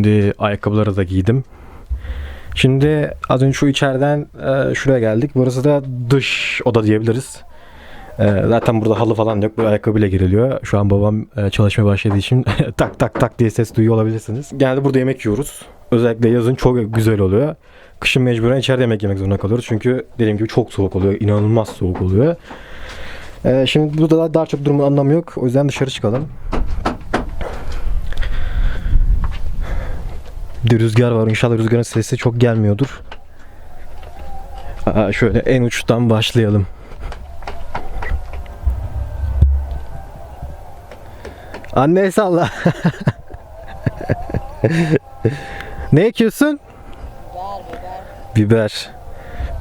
Şimdi ayakkabıları da giydim. Şimdi az önce şu içeriden e, şuraya geldik. Burası da dış oda diyebiliriz. E, zaten burada halı falan yok. Böyle ayakkabıyla giriliyor. Şu an babam e, çalışmaya başladığı için tak tak tak diye ses duyuyor olabilirsiniz. Genelde burada yemek yiyoruz. Özellikle yazın çok güzel oluyor. Kışın mecburen içeride yemek yemek zorunda kalıyoruz. Çünkü dediğim gibi çok soğuk oluyor. İnanılmaz soğuk oluyor. E, şimdi burada da daha çok durumun anlamı yok. O yüzden dışarı çıkalım. Bir rüzgar var. İnşallah rüzgarın sesi çok gelmiyordur. Aa, şöyle en uçtan başlayalım. Anne salla. ne ekiyorsun? Biber.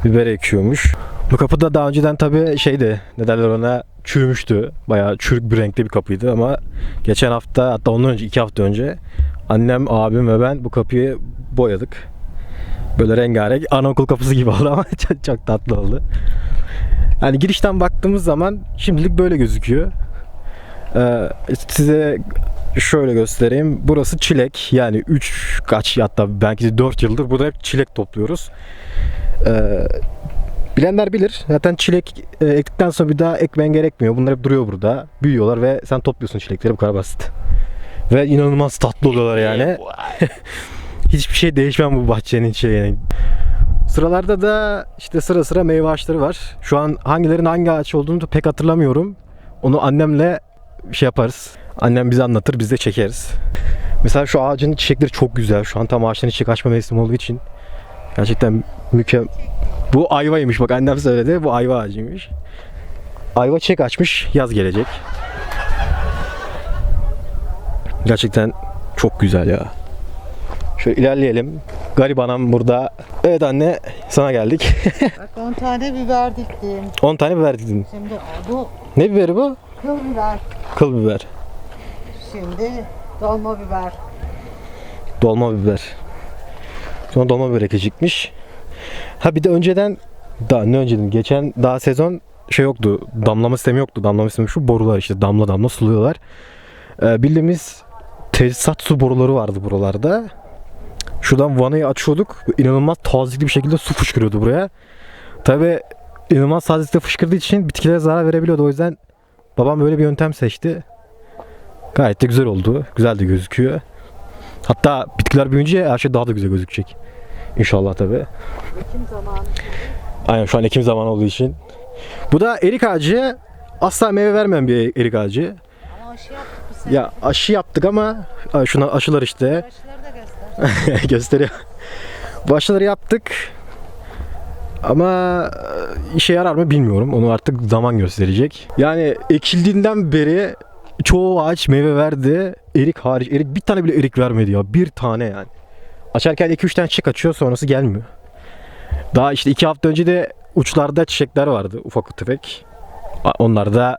Biber ekiyormuş. Bu kapı da daha önceden tabii şeydi. Ne derler ona? Çürümüştü. Bayağı çürük bir renkli bir kapıydı ama geçen hafta hatta ondan önce iki hafta önce annem, abim ve ben bu kapıyı boyadık. Böyle rengarenk anaokul kapısı gibi oldu ama çok, çok tatlı oldu. Yani girişten baktığımız zaman şimdilik böyle gözüküyor. Ee, size şöyle göstereyim. Burası çilek. Yani 3 kaç hatta belki de 4 yıldır burada hep çilek topluyoruz. Ee, bilenler bilir. Zaten çilek e, ektikten sonra bir daha ekmen gerekmiyor. Bunlar hep duruyor burada. Büyüyorlar ve sen topluyorsun çilekleri bu kadar basit. Ve inanılmaz tatlı oluyorlar yani. Hiçbir şey değişmem bu bahçenin şeyi. Sıralarda da işte sıra sıra meyve ağaçları var. Şu an hangilerin hangi ağaç olduğunu da pek hatırlamıyorum. Onu annemle şey yaparız. Annem bize anlatır, biz de çekeriz. Mesela şu ağacın çiçekleri çok güzel. Şu an tam ağaçların çiçek açma mevsimi olduğu için gerçekten mükemmel. Bu ayvaymış bak annem söyledi. Bu ayva ağacıymış. Ayva çiçek açmış. Yaz gelecek. Gerçekten çok güzel ya. Şöyle ilerleyelim. Garip anam burada. Evet anne sana geldik. Bak 10 tane biber diktim. 10 tane biber dedin. Şimdi bu Ne biberi bu? kıl biber. Kıl biber. Şimdi dolma biber. Dolma biber. Sonra dolma biber ekecekmiş. Ha bir de önceden daha ne önceden geçen daha sezon şey yoktu. Damlama sistemi yoktu. Damlama sistemi şu borular işte damla damla suluyorlar. Ee, bildiğimiz tesisat su boruları vardı buralarda. Şuradan vanayı açıyorduk. İnanılmaz tazikli bir şekilde su fışkırıyordu buraya. Tabi inanılmaz tazikli fışkırdığı için bitkilere zarar verebiliyordu. O yüzden babam böyle bir yöntem seçti. Gayet de güzel oldu. Güzel de gözüküyor. Hatta bitkiler büyüyünce her şey daha da güzel gözükecek. İnşallah tabi. Aynen şu an ekim zamanı olduğu için. Bu da erik ağacı. Asla meyve vermeyen bir erik ağacı. Ama aşı yaptık. Ya aşı yaptık ama şuna aşılar işte. Aşıları da göster. gösteriyor. Aşıları yaptık. Ama e, işe yarar mı bilmiyorum. Onu artık zaman gösterecek. Yani ekildiğinden beri çoğu ağaç meyve verdi. Erik hariç. Erik bir tane bile erik vermedi ya. Bir tane yani. Açarken 2-3 tane çiçek açıyor sonrası gelmiyor. Daha işte 2 hafta önce de uçlarda çiçekler vardı ufak tefek. Onlar da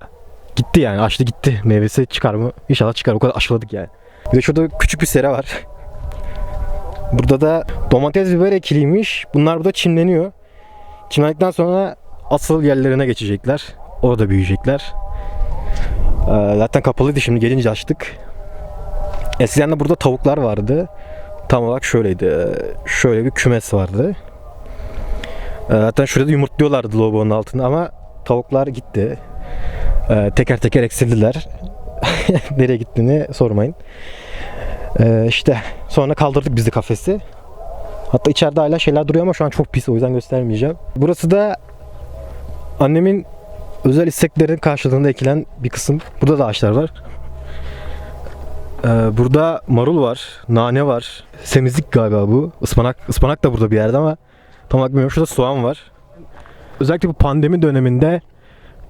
gitti yani açtı gitti. Meyvesi çıkar mı? İnşallah çıkar. O kadar aşıladık yani. Bir de şurada küçük bir sera var. Burada da domates biber ekiliymiş. Bunlar burada çimleniyor. Çimlendikten sonra asıl yerlerine geçecekler. Orada büyüyecekler. Ee, zaten kapalıydı şimdi gelince açtık. Eskiden de burada tavuklar vardı. Tam olarak şöyleydi. Şöyle bir kümes vardı. Ee, Zaten şurada yumurtluyorlardı logonun altında ama tavuklar gitti. Ee, Teker teker eksildiler. Nereye gittiğini sormayın. Ee, işte sonra kaldırdık biz de kafesi. Hatta içeride hala şeyler duruyor ama şu an çok pis o yüzden göstermeyeceğim. Burası da annemin özel isteklerinin karşılığında ekilen bir kısım. Burada da ağaçlar var. Ee, burada marul var, nane var. Semizlik galiba bu. Ispanak, ıspanak da burada bir yerde ama tam olarak bilmiyorum. Şurada soğan var. Özellikle bu pandemi döneminde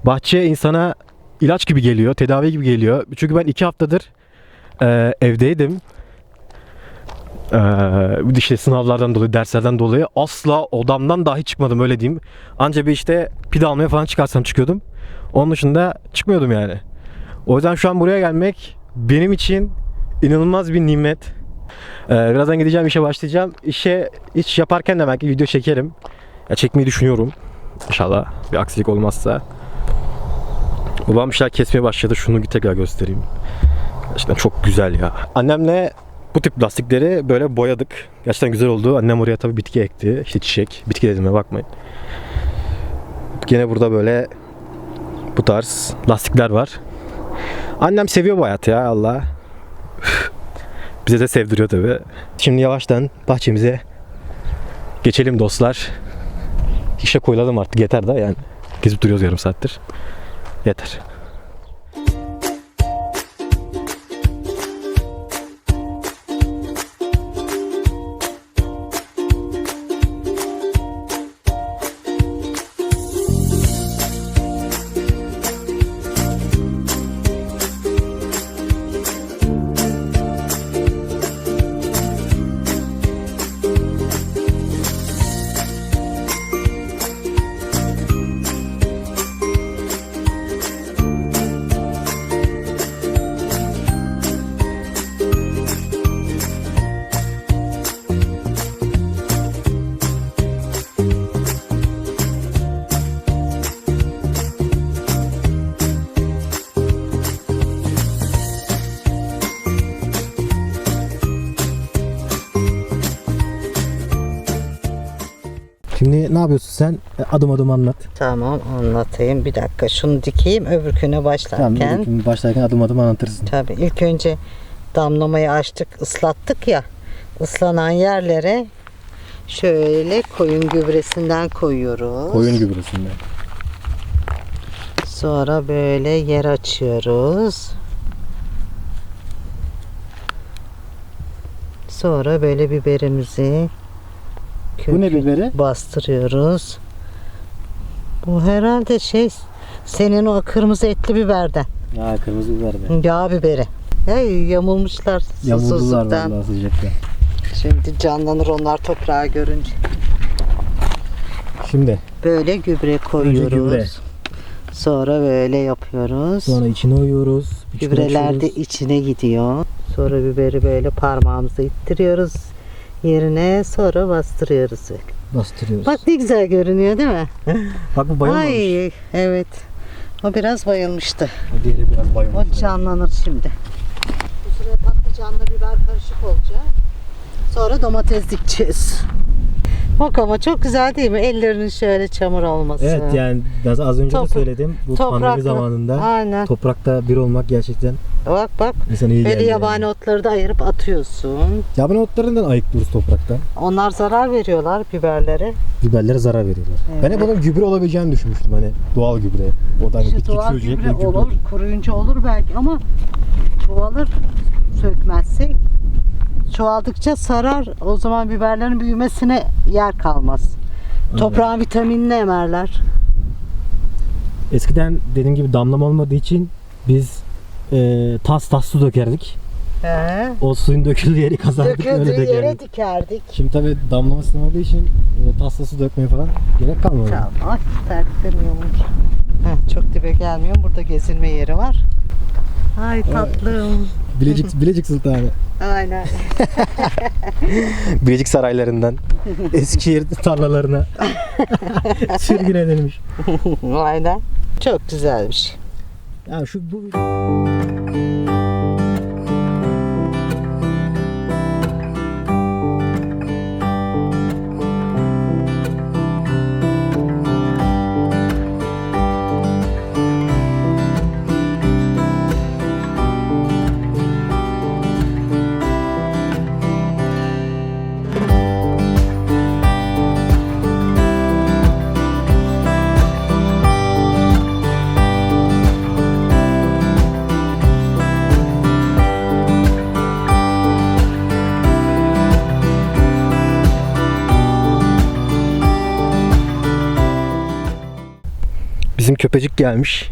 bahçe insana ilaç gibi geliyor, tedavi gibi geliyor. Çünkü ben iki haftadır e, evdeydim. Ee, işte sınavlardan dolayı, derslerden dolayı asla odamdan dahi çıkmadım öyle diyeyim. Anca bir işte pide almaya falan çıkarsam çıkıyordum. Onun dışında çıkmıyordum yani. O yüzden şu an buraya gelmek benim için inanılmaz bir nimet. Ee, birazdan gideceğim işe başlayacağım. İşe iş yaparken de belki video çekerim. Ya çekmeyi düşünüyorum. İnşallah bir aksilik olmazsa. Babam bir şeyler kesmeye başladı. Şunu tekrar göstereyim. Gerçekten çok güzel ya. Annemle Bu tip lastikleri böyle boyadık. Gerçekten güzel oldu. Annem oraya tabii bitki ekti. İşte çiçek. Bitki dediğime bakmayın. Gene burada böyle bu tarz lastikler var. Annem seviyor bu hayatı ya Allah. Bize de sevdiriyor tabii. Şimdi yavaştan bahçemize geçelim dostlar. İşe koyulalım artık yeter da yani. Gezip duruyoruz yarım saattir. Yeter. Şimdi ne yapıyorsun sen? E, Adım adım anlat. Tamam anlatayım. Bir dakika şunu dikeyim öbürküne başlarken. başlarken adım adım anlatırsın. Tabii ilk önce damlamayı açtık, ıslattık ya. Islanan yerlere şöyle koyun gübresinden koyuyoruz. Koyun gübresinde. Sonra böyle yer açıyoruz. Sonra böyle biberimizi Bu ne biberi? bastırıyoruz. Bu herhalde şey senin o kırmızı etli biberden. Ya kırmızı biber be. Yağ biberi. Hey, yamulmuşlar Yamuldular susuzluktan. vallahi sıcakta. Şimdi canlanır onlar toprağı görünce. Şimdi Böyle gübre koyuyoruz. gübre. Sonra böyle yapıyoruz. sonra içine oyuyoruz. bir Gübreler de içine gidiyor. Sonra biberi böyle parmağımıza ittiriyoruz yerine sonra bastırıyoruz. bastırıyoruz. Bak ne güzel görünüyor değil mi? Bak bu bayılmamış. Ay evet. O biraz bayılmıştı. O diğeri biraz O bayılmış. canlanır şimdi. Bu sırada patlıcanla biber karışık olacak. Sonra domates dikeceğiz. Bak ama çok güzel değil mi? Ellerinin şöyle çamur olması. Evet yani biraz az önce de Toprak- söyledim. Bu pandemi toprakla- zamanında Aynen. toprakta bir olmak gerçekten Bak bak. insana iyi Böyle geldi. yabani otları da ayırıp atıyorsun. Yani. Yabani otlarından ayıklıyoruz topraktan. Onlar zarar veriyorlar biberlere. Biberlere zarar veriyorlar. Ben hep onun gübre olabileceğini düşünmüştüm hani doğal gübre. O da hani İşte bitki doğal çürüyecek gübre gübre olur, kuruyunca olur belki ama çoğalır sökmezsek. Çoğaldıkça sarar. O zaman biberlerin büyümesine yer kalmaz. Toprağın vitaminini emerler. Eskiden dediğim gibi damlama olmadığı için biz e, tas tas su dökerdik. He. O suyun döküldüğü yeri kazardık öyle Döküldüğü dökerdik. yere dikerdik. Şimdi tabi damlama olduğu için e, tasla su dökmeye falan gerek kalmadı. Tamam. Terliklerim Heh, çok dibe gelmiyorum. Burada gezinme yeri var. Ay tatlım. Bilecik, Bilecik Sultanı. Aynen. Bilecik saraylarından Eskişehir tarlalarına sürgün edilmiş. Aynen. Çok güzelmiş. Ya şu bu bizim köpecik gelmiş.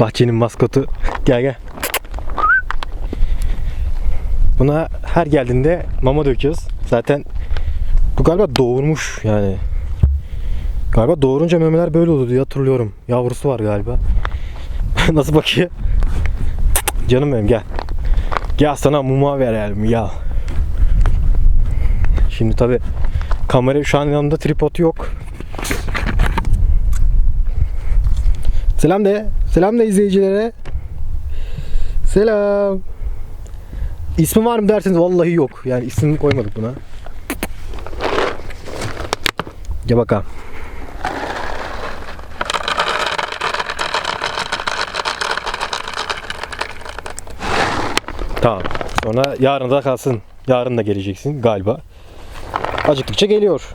Bahçenin maskotu. Gel gel. Buna her geldiğinde mama döküyoruz. Zaten bu galiba doğurmuş yani. Galiba doğurunca memeler böyle oluyor diye hatırlıyorum. Yavrusu var galiba. Nasıl bakıyor? Canım benim gel. Gel sana muma verelim gel. Şimdi tabi kamera şu an yanımda tripod yok. Selam de. Selam de izleyicilere. Selam. İsmi var mı derseniz vallahi yok. Yani ismini koymadık buna. Gel bakalım. Tamam. Sonra yarın da kalsın. Yarın da geleceksin galiba. Acıktıkça geliyor.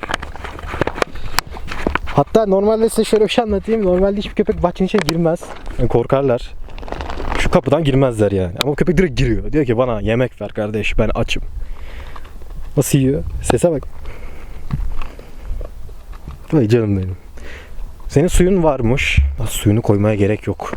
Hatta normalde size şöyle bir şey anlatayım. Normalde hiçbir köpek bahçenin içine girmez. Yani korkarlar. Şu kapıdan girmezler yani. Ama o köpek direkt giriyor. Diyor ki bana yemek ver kardeş ben açım. Nasıl yiyor? Sese bak. Vay canım benim. Senin suyun varmış. Suyunu koymaya gerek yok.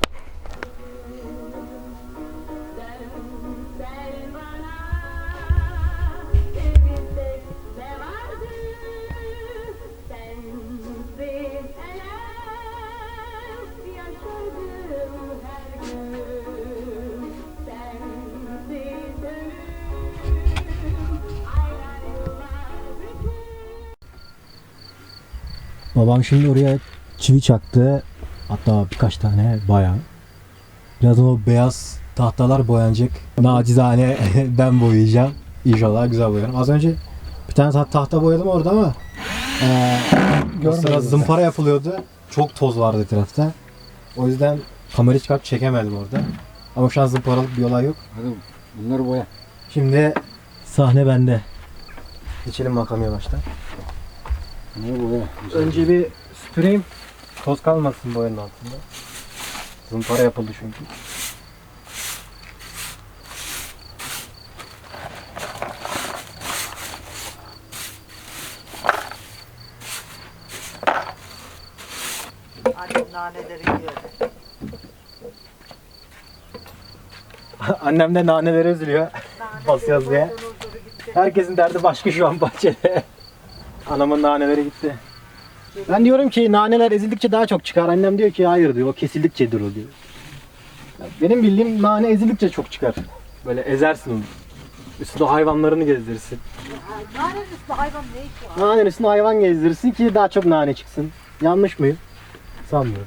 Babam şimdi oraya çivi çaktı. Hatta birkaç tane bayağı. Birazdan o beyaz tahtalar boyanacak. Nacizane ben boyayacağım. İnşallah güzel boyarım. Az önce bir tane ta- tahta boyadım orada ama eee o sıra zımpara yapılıyordu. Çok toz vardı etrafta. O yüzden kamerayı çıkarıp çekemedim orada. Ama şu an zımparalık bir olay yok. Hadi bunları boya. Şimdi sahne bende. Geçelim bakalım yavaştan. Bunları boya. Önce bir süpüreyim. Toz kalmasın boyanın altında. Zımpara yapıldı çünkü. Annem naneleri yiyor. Annem de nanelere üzülüyor. Basıyoruz diye. Herkesin derdi başka şu an bahçede. Anamın naneleri gitti. Ben diyorum ki naneler ezildikçe daha çok çıkar. Annem diyor ki hayır diyor. O kesildikçedir o diyor. Ya Benim bildiğim nane ezildikçe çok çıkar. Böyle ezersin onu. Üstünde hayvanlarını gezdirirsin. Nanenin üstünde hayvan ne işi var? Nanenin üstüne hayvan gezdirirsin ki daha çok nane çıksın. Yanlış mıyım? Sanmıyorum.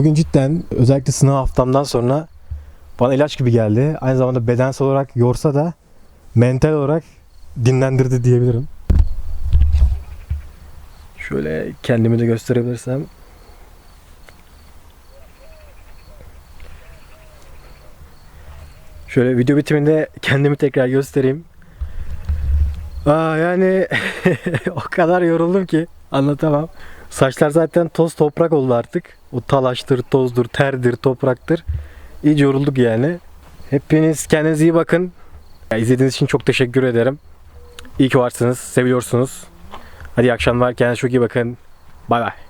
Bugün cidden özellikle sınav haftamdan sonra bana ilaç gibi geldi. Aynı zamanda bedensel olarak yorsa da mental olarak dinlendirdi diyebilirim. Şöyle kendimi de gösterebilirsem. Şöyle video bitiminde kendimi tekrar göstereyim. Aa yani o kadar yoruldum ki anlatamam. Saçlar zaten toz toprak oldu artık. O talaştır, tozdur, terdir, topraktır. İyice yorulduk yani. Hepiniz kendinize iyi bakın. Ya, İzlediğiniz için çok teşekkür ederim. İyi ki varsınız, seviyorsunuz. Hadi iyi akşamlar, kendinize çok iyi bakın. Bay bay.